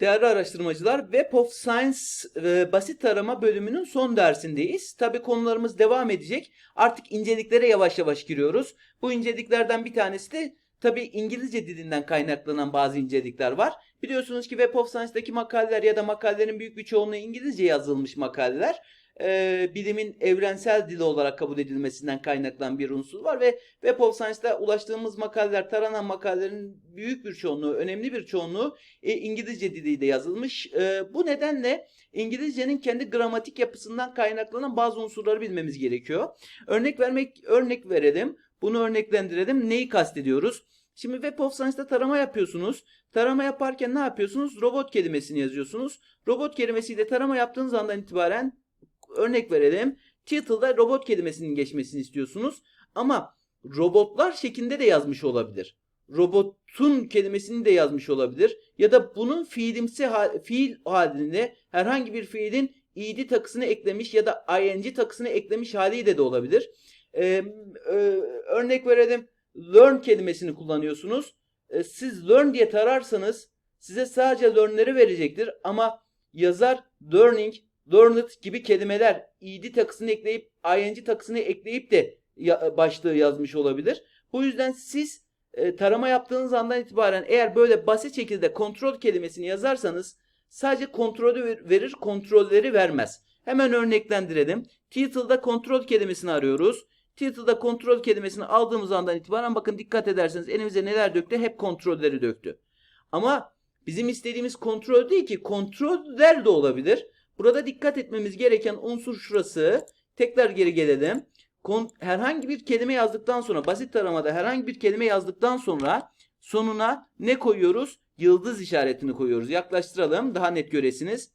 Değerli araştırmacılar, Web of Science e, basit tarama bölümünün son dersindeyiz. Tabi konularımız devam edecek. Artık inceliklere yavaş yavaş giriyoruz. Bu inceliklerden bir tanesi de tabi İngilizce dilinden kaynaklanan bazı incelikler var. Biliyorsunuz ki Web of Science'daki makaleler ya da makalelerin büyük bir çoğunluğu İngilizce yazılmış makaleler. E, bilimin evrensel dili olarak kabul edilmesinden kaynaklanan bir unsur var ve Web of Science'da ulaştığımız makaleler, taranan makalelerin büyük bir çoğunluğu, önemli bir çoğunluğu e, İngilizce diliyle yazılmış. E, bu nedenle İngilizcenin kendi gramatik yapısından kaynaklanan bazı unsurları bilmemiz gerekiyor. Örnek vermek örnek verelim. Bunu örneklendirelim. Neyi kastediyoruz? Şimdi Web of Science'da tarama yapıyorsunuz. Tarama yaparken ne yapıyorsunuz? Robot kelimesini yazıyorsunuz. Robot kelimesiyle tarama yaptığınız andan itibaren örnek verelim. Title'da robot kelimesinin geçmesini istiyorsunuz. Ama robotlar şeklinde de yazmış olabilir. Robotun kelimesini de yazmış olabilir. Ya da bunun fiilimsi ha- fiil halinde herhangi bir fiilin id takısını eklemiş ya da ing takısını eklemiş haliyle de olabilir. Ee, e, örnek verelim. Learn kelimesini kullanıyorsunuz. Ee, siz learn diye tararsanız size sadece learn'leri verecektir ama yazar learning, learned gibi kelimeler id takısını ekleyip ing takısını ekleyip de ya- başlığı yazmış olabilir. Bu yüzden siz e, tarama yaptığınız andan itibaren eğer böyle basit şekilde kontrol kelimesini yazarsanız sadece kontrolü ver- verir, kontrolleri vermez. Hemen örneklendirelim. Title'da kontrol kelimesini arıyoruz. Title'da kontrol kelimesini aldığımız andan itibaren bakın dikkat ederseniz elimize neler döktü? Hep kontrolleri döktü. Ama bizim istediğimiz kontrol değil ki kontroller de olabilir. Burada dikkat etmemiz gereken unsur şurası. Tekrar geri gelelim. Kon- herhangi bir kelime yazdıktan sonra basit taramada herhangi bir kelime yazdıktan sonra sonuna ne koyuyoruz? Yıldız işaretini koyuyoruz. Yaklaştıralım daha net göresiniz.